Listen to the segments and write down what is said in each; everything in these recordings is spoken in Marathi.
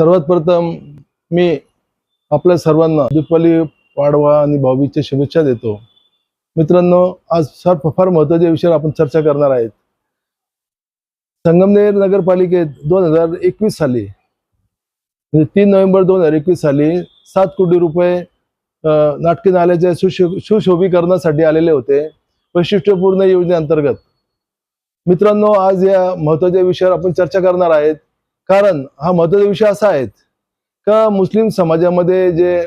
सर्वात प्रथम मी आपल्या सर्वांना दीपावली पाडवा आणि भाऊबीजच्या शुभेच्छा देतो. मित्रांनो आज फार फार महत्त्वाच्या विषयावर आपण चर्चा करणार आहेत. संगमनेर नगरपालिकेत दोन हजार एकवीस साली म्हणजे तीन नोव्हेंबर दोन हजार एकवीस साली सात कोटी रुपये नाटकी नाल्याच्या सुशो सुशोभीकरणासाठी आलेले होते वैशिष्ट्यपूर्ण योजनेअंतर्गत. मित्रांनो आज या महत्त्वाच्या विषयावर आपण चर्चा करणार आहेत. कारण हा महत्त्वाचा विषय असा आहे का मुस्लिम समाजामध्ये जे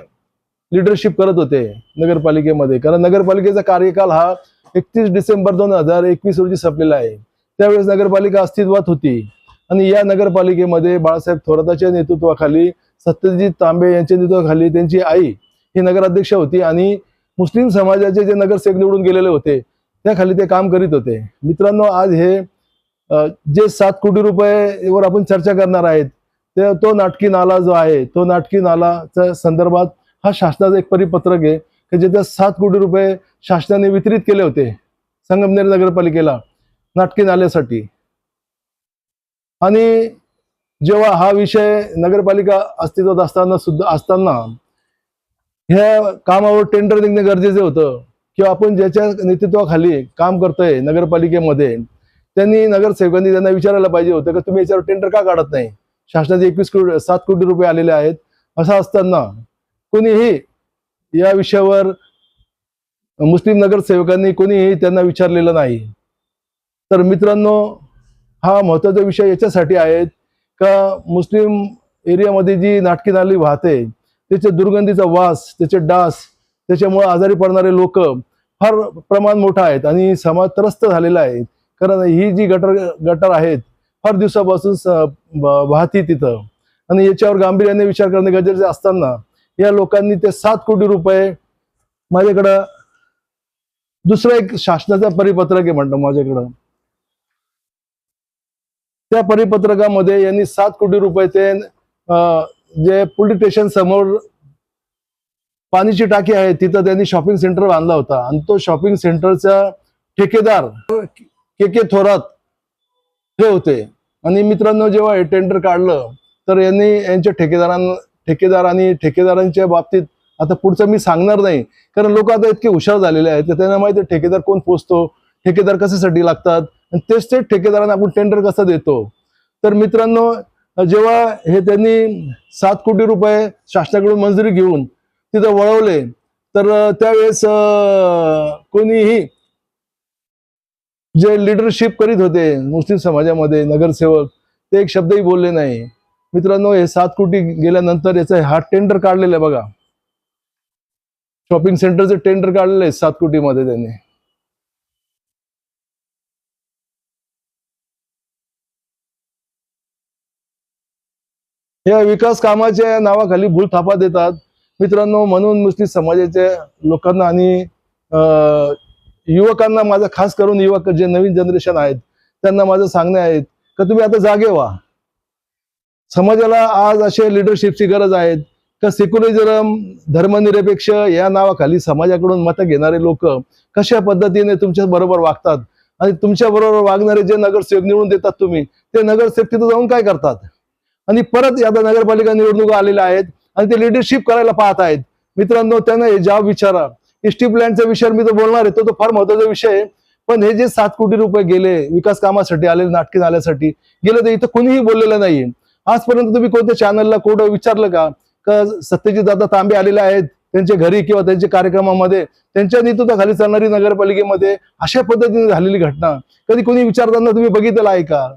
लिडरशिप करत होते नगरपालिकेमध्ये कारण नगरपालिकेचा कार्यकाल हा एकतीस डिसेंबर दोन हजार एकवीस रोजी संपलेला आहे. त्यावेळेस नगरपालिका अस्तित्वात होती. आणि या नगरपालिकेमध्ये बाळासाहेब थोराताच्या नेतृत्वाखाली सत्यजित तांबे यांच्या नेतृत्वाखाली त्यांची आई ही नगराध्यक्ष होती आणि मुस्लिम समाजाचे जे नगरसेवक निवडून गेलेले होते त्याखाली ते काम करीत होते. मित्रांनो आज हे जे सात कोटी रुपये वर आपण चर्चा करणार आहेत ते तो नाटकी नाला जो आहे तो नाटकी नालाच्या संदर्भात हा शासनाचा एक परिपत्रक आहे की ज्याच्यात सात कोटी रुपये शासनाने वितरित केले होते संगमनेर नगरपालिकेला नाटकी नाल्यासाठी. आणि जेव्हा हा विषय नगरपालिका अस्तित्वात असताना सुद्धा असताना ह्या कामावर टेंडर निघणे गरजेचं होतं किंवा आपण ज्याच्या नेतृत्वाखाली काम करतोय नगरपालिकेमध्ये त्यांनी नगरसेवकांनी त्यांना विचारायला पाहिजे होतं की तुम्ही याच्यावर टेंडर का काढत नाही? शासनाचे एकवीस कोटी सात कोटी रुपये आलेले आहेत. असं असताना कोणीही या विषयावर मुस्लिम नगरसेवकांनी कोणीही त्यांना विचारलेलं नाही. तर मित्रांनो हा महत्त्वाचा विषय याच्यासाठी आहे का मुस्लिम एरियामध्ये जी नाटकी नाली वाहते त्याच्या दुर्गंधीचा वास त्याचे डास त्याच्यामुळे आजारी पडणारे लोक फार प्रमाण मोठं आहेत आणि समाज त्रस्त झालेला आहे. कारण ही जी गटर गटर आहेत फार दिवसापासून वाहती तिथं. आणि याच्यावर गांभीर्याने विचार करणे गरजेचे असताना या लोकांनी ते सात कोटी रुपये माझ्याकडं दुसरं एक शासनाचा परिपत्रक आहे म्हणतो माझ्याकडं. त्या परिपत्रकामध्ये यांनी सात कोटी रुपये ते जे पोलीस स्टेशन समोर पाणीची टाकी आहे तिथं त्यांनी शॉपिंग सेंटर बांधला होता. आणि तो शॉपिंग सेंटरचा ठेकेदार के के थोरात हे होते. आणि मित्रांनो जेव्हा हे टेंडर काढलं तर यांनी यांच्या ठेकेदारांना ठेकेदार आणि ठेकेदारांच्या बाबतीत आता पुढचं मी सांगणार नाही. कारण लोक आता इतके हुशार झालेले आहेत तर त्यांना माहिती आहे ठेकेदार कोण पोचतो ठेकेदार कशासाठी लागतात आणि तेच तेच ठेकेदारांना आपण टेंडर कसं देतो. तर मित्रांनो जेव्हा हे त्यांनी सात कोटी रुपये शासनाकडून मंजुरी घेऊन तिथं वळवले तर त्यावेळेस कोणीही जे लिडरशिप करीत होते मुस्लिम समाजामध्ये नगरसेवक ते एक शब्दही बोलले नाही. मित्रांनो हे सात कोटी गेल्यानंतर याचा हा टेंडर काढलेला आहे बघा. शॉपिंग सेंटरचं टेंडर काढलेलं आहे सात कोटीमध्ये त्यांनी. या विकास कामाच्या नावाखाली भूल थापा देतात. मित्रांनो म्हणून मुस्लिम समाजाच्या लोकांना आणि युवकांना माझं खास करून युवक जे नवीन जनरेशन आहेत त्यांना माझं सांगणे आहे का तुम्ही आता जागे व्हा. समाजाला आज असे लिडरशिपची गरज आहे का सेक्युलरिझम धर्मनिरपेक्ष या नावाखाली समाजाकडून मतं घेणारे लोक कशा पद्धतीने तुमच्या बरोबर वागतात? आणि तुमच्या बरोबर वागणारे जे नगरसेवक निवडून देतात तुम्ही ते नगरसेवक तिथं जाऊन काय करतात? आणि परत आता नगरपालिका निवडणुका आलेल्या आहेत आणि ते लिडरशिप करायला पाहत आहेत. मित्रांनो त्यांना हे जाब विचारा. एसटी प्लॅनच्या विषयावर मी तर बोलणार आहे तो तो फार महत्त्वाचा विषय आहे. पण हे जे सात कोटी रुपये गेले विकास कामासाठी आले नाटकी नाल्यासाठी गेले तर इथं कोणीही बोललेलं नाहीये. आजपर्यंत तुम्ही कोणत्या चॅनलला कोण विचारलं का? का सत्यजित दादा तांबे आलेले आहेत त्यांच्या घरी किंवा त्यांच्या कार्यक्रमामध्ये त्यांच्या नेतृत्वाखाली चालणारी नगरपालिकेमध्ये अशा पद्धतीने झालेली घटना कधी कोणी विचारताना तुम्ही बघितलं आहे का?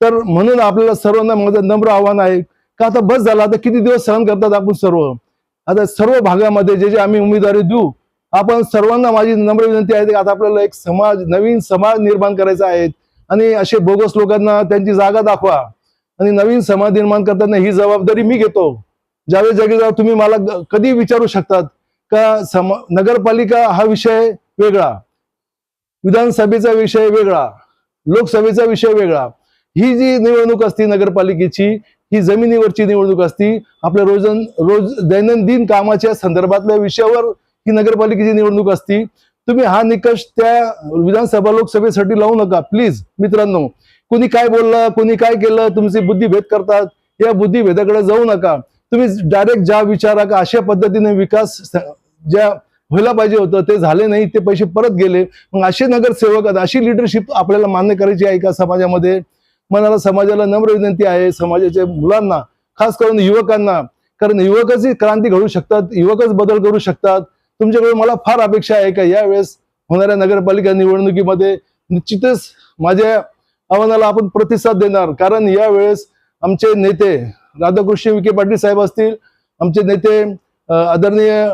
तर म्हणून आपल्याला सर्वांना माझं नम्र आव्हान आहे. का आता बस झाला आता किती दिवस सहन करतात आपण सर्व? आता सर्व भागामध्ये जे जे आम्ही उमेदवारी देऊ आपण सर्वांना माझी नम्र विनंती आहे की आता आपल्याला एक समाज नवीन समाज निर्माण करायचा आहे. आणि असे बोगस लोकांना त्यांची जागा दाखवा. आणि नवीन समाज निर्माण करताना ही जबाबदारी मी घेतो. ज्यावेळेस जाऊ तुम्ही मला कधी विचारू शकतात का सम नगरपालिका हा विषय वेगळा विधानसभेचा विषय वेगळा लोकसभेचा विषय वेगळा. ही जी निवडणूक असती नगरपालिकेची ही जमिनीवरची निवडणूक असती. आपल्या रोज रोज दैनंदिन कामाच्या संदर्भातल्या विषयावर ही नगरपालिकेची निवडणूक असती. तुम्ही हा निकष त्या विधानसभा लोकसभेसाठी लावू नका. प्लीज मित्रांनो कोणी काय बोललं कोणी काय केलं तुमची बुद्धिभेद करतात. या बुद्धिभेदाकडे जाऊ नका. तुम्ही डायरेक्ट ज्या विचारा का अशा पद्धतीने विकास ज्या व्हायला पाहिजे होतं ते झाले नाही ते पैसे परत गेले. मग असे नगरसेवक अशी लिडरशिप आपल्याला मान्य करायची आहे का समाजामध्ये? मनाला समाजाला नम्र विनंती आहे समाजाच्या मुलांना खास करून युवकांना. कारण युवकच ही क्रांती घडू शकतात युवकच बदल करू शकतात. तुमच्याकडून मला फार अपेक्षा आहे का? यावेळेस होणाऱ्या नगरपालिका निवडणुकीमध्ये निश्चितच माझ्या आव्हानाला आपण प्रतिसाद देणार. कारण यावेळेस आमचे नेते राधाकृष्ण विखे पाटील साहेब असतील आमचे नेते आदरणीय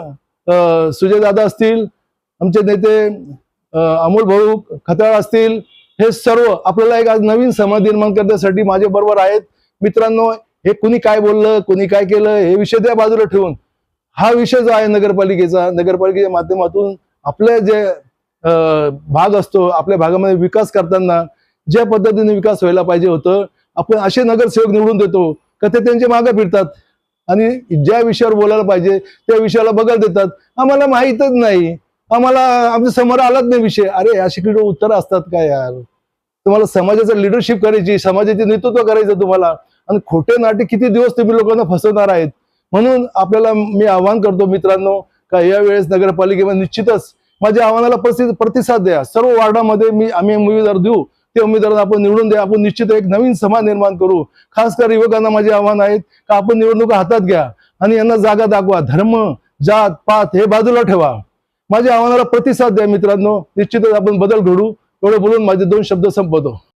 सुजय दादा असतील आमचे नेते अमोल भाऊ खताळ असतील हे सर्व आपल्याला एक आज नवीन समाज निर्माण करण्यासाठी माझ्या बरोबर आहेत. मित्रांनो हे कुणी काय बोललं कुणी काय केलं हे विषय त्या बाजूला ठेवून. हा विषय जो आहे नगरपालिकेचा नगरपालिकेच्या माध्यमातून आपले जे भाग असतो आपल्या भागामध्ये विकास करताना ज्या पद्धतीने विकास व्हायला पाहिजे होतं आपण असे नगरसेवक निवडून देतो का ते त्यांच्या मागे फिरतात. आणि ज्या विषयावर बोलायला पाहिजे त्या विषयाला बगल देतात. आम्हाला माहीतच नाही. आम्हाला आमच्यासमोर आलाच नाही विषय. अरे अशी किती उत्तर असतात का यार? तुम्हाला समाजाचं लिडरशिप करायची समाजाचे नेतृत्व करायचं तुम्हाला. आणि खोटे नाटे किती दिवस तुम्ही लोकांना फसवणार आहेत? म्हणून आपल्याला मी आव्हान करतो मित्रांनो का यावेळेस नगरपालिकेमध्ये निश्चितच माझ्या आव्हानाला प्रतिसाद द्या. सर्व वार्डामध्ये मी आम्ही उमेदवार देऊ. ते उमेदवार आपण निवडून द्या. आपण निश्चित एक नवीन समाज निर्माण करू. खास कर युवकांना माझे आव्हान आहेत का आपण निवडणुका हातात घ्या. आणि यांना जागा दाखवा. धर्म जात पात हे बाजूला ठेवा. माझ्या आव्हानाला प्रतिसाद द्या मित्रांनो. निश्चितच आपण बदल घडू. एवढं बोलून माझे दोन शब्द संपवतो.